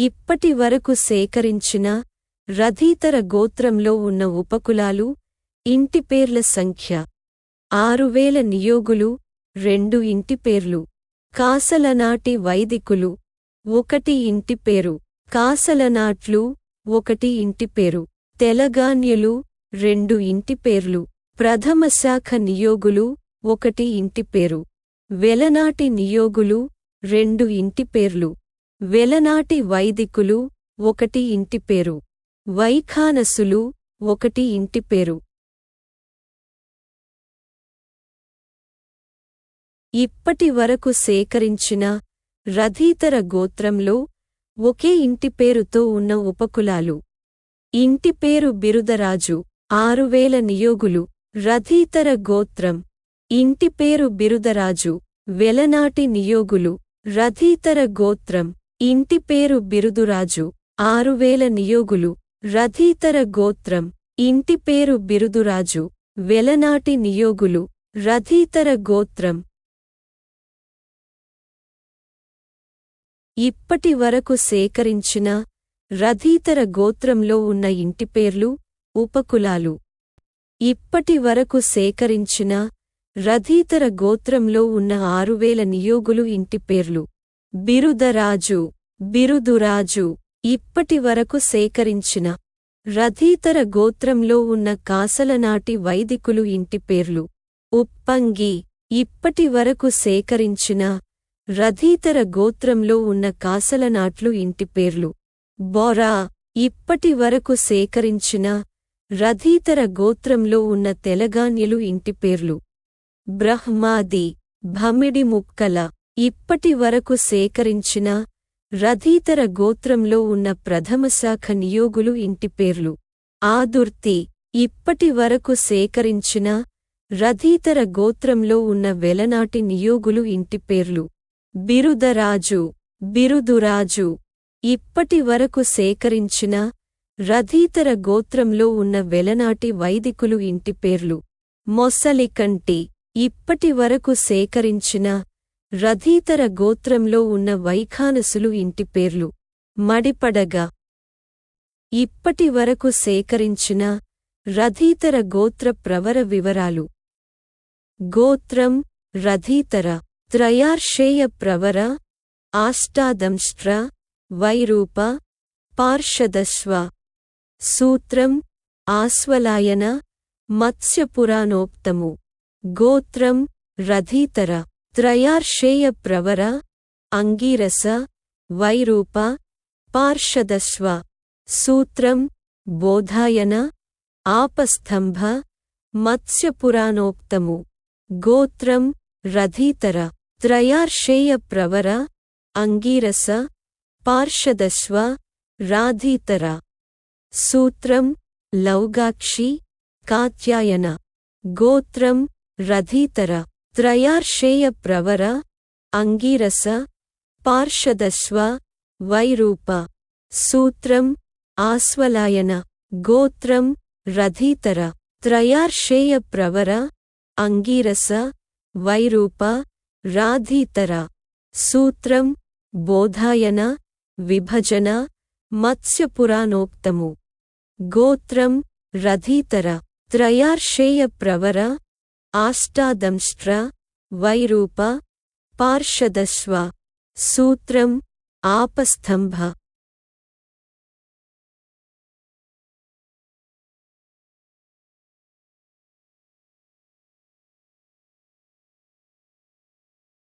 ఇప్పటి వరకు సేకరించిన రథీతర గోత్రంలో ఉన్న ఉపకులాలు ఇంటి పేర్ల సంఖ్య ఆరువేల నియోగులు రెండు ఇంటి పేర్లు కాసలనాటి వైదికులు ఒకటి ఇంటి పేరు కాసలనాట్లు ఒకటి ఇంటి పేరు తెలగాన్యులు రెండు ఇంటి పేర్లు ప్రథమ శాఖ నియోగులు ఒకటి ఇంటి పేరు వెలనాటి నియోగులు రెండు ఇంటి పేర్లు. వెలనాటి వైదికులు ఒకటి ఇంటి పేరు. వైఖానసులు ఒకటి ఇంటి పేరు. ఇప్పటి వరకు సేకరించిన రథీతర గోత్రంలో ఒకే ఇంటి పేరుతో ఉన్న ఉపకులాలు. ఇంటి పేరు బిరుదరాజు ఆరువేల నియోగులు రథీతర గోత్రం. ఇంటి పేరు బిరుదరాజు వెలనాటి నియోగులు రథీతర గోత్రం. ఇంటి పేరు బిరుదురాజు ఆరువేల నియోగులు రథీతర గోత్రం. ఇంటి పేరు బిరుదురాజు వెలనాటి నియోగులు రథీతర గోత్రం. ఇప్పటి వరకు సేకరించిన రథీతర గోత్రంలో ఉన్న ఇంటిపేర్లు ఉపకులాలు. ఇప్పటి వరకు సేకరించిన రథీతర గోత్రంలో ఉన్న ఆరువేల నియోగులు ఇంటిపేర్లు బిరుదరాజు. బిరుదురాజు ఇప్పటి వరకు సేకరించిన రథీతర గోత్రంలో ఉన్న కాసలనాటి వైదికులు ఇంటిపేర్లు ఉప్పంగి ఇప్పటి వరకు సేకరించిన రథీతర గోత్రంలో ఉన్న కాసలనాట్లు ఇంటి పేర్లు. బొరా ఇప్పటి వరకు సేకరించిన రథీతర గోత్రంలో ఉన్న తెలగాన్యులు ఇంటి పేర్లు. బ్రహ్మాది భమిడి ముక్కల ఇప్పటి వరకు సేకరించిన రథీతర గోత్రంలో ఉన్న ప్రథమశాఖ నియోగులు ఇంటిపేర్లు ఆదుర్తి ఇప్పటి వరకు సేకరించిన రథీతర గోత్రంలో ఉన్న వెలనాటి నియోగులు ఇంటి పేర్లు. బిరుదరాజు బిరుదురాజు ఇప్పటి వరకు సేకరించిన రథీతర గోత్రంలో ఉన్న వెలనాటి వైదికులు ఇంటి పేర్లు. మొసలికంటి ఇప్పటి వరకు సేకరించిన రథీతర గోత్రంలో ఉన్న వైఖానసులు ఇంటి పేర్లు. మడిపడగా. ఇప్పటి వరకు సేకరించిన రథీతర గోత్ర ప్రవర వివరాలు. గోత్రం రథీతర త్రయార్షేయ ప్రవర ఆష్టాదంష్ట్ర వైరూప పార్షదశ్వ. సూత్రం ఆస్వలాయన మత్స్యపురాణోక్తము. గోత్రం రథీతర. త్రయార్షేయ ప్రవర అంగీరస వైరూప పార్షదస్వ సూత్రం బోధాయన ఆపస్తంభ మత్స్యపురాణోక్తము గోత్రం రథీతర త్రయార్షేయ ప్రవర అంగీరస పార్షదస్వ రాధీతర సూత్రం లౌగాక్షి కాత్యాయన గోత్రం రథీతర త్రయార్షేయ ప్రవర అంగీరస పార్షదశ్వ వైరూప సూత్రం ఆస్వలాయన గోత్రం రథీతర త్రయార్షేయ ప్రవర అంగీరస వైరూప రాధీతర సూత్రం బోధాయన విభజన మత్స్యపురాణోక్తము గోత్రం రథీతర త్రయార్షేయ ప్రవర ఆష్టాదంష్ట్ర వైరూప పార్షదశ్వ సూత్రం ఆపస్తంభ